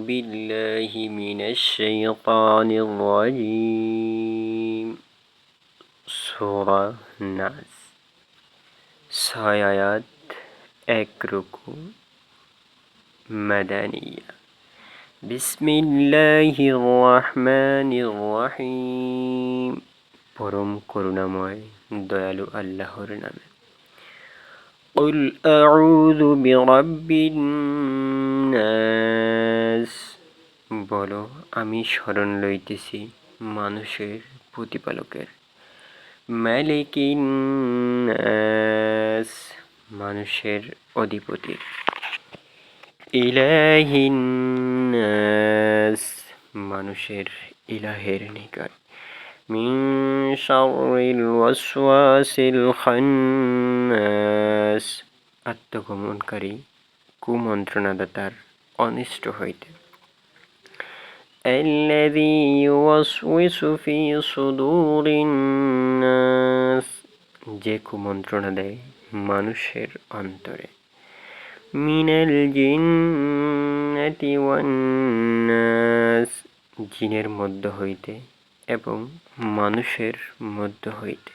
بالله من الشيطان الرجيم سورة নাস ছয় আয়াত এক রুকু মাদানিয়া বিসমিল্লাহির রহমানির রহিম পরম করুণাময় দয়ালু আল্লাহর নামে قل أعوذ برب الناس বলো, আমি স্মরণ লইতেছি মানুষের প্রতিপালকের। মালিকিন নাস মানুষের অধিপতির। ইলাহিন মানুষের ইলাহের নিকট। মিন শারিল ওয়াসওয়াসিল খান্নাস, আত্মগমনকারী কুমন্ত্রণাদাতার অনিষ্ট হইতে। الذي يوسوس في صدور الناس যে কুমন্ত্রণা দেয় মানুষের অন্তরে মিনাল জিন্নাতি ওয়ান্নাস জিনের মধ্য হইতে এবং মানুষের মধ্য হইতে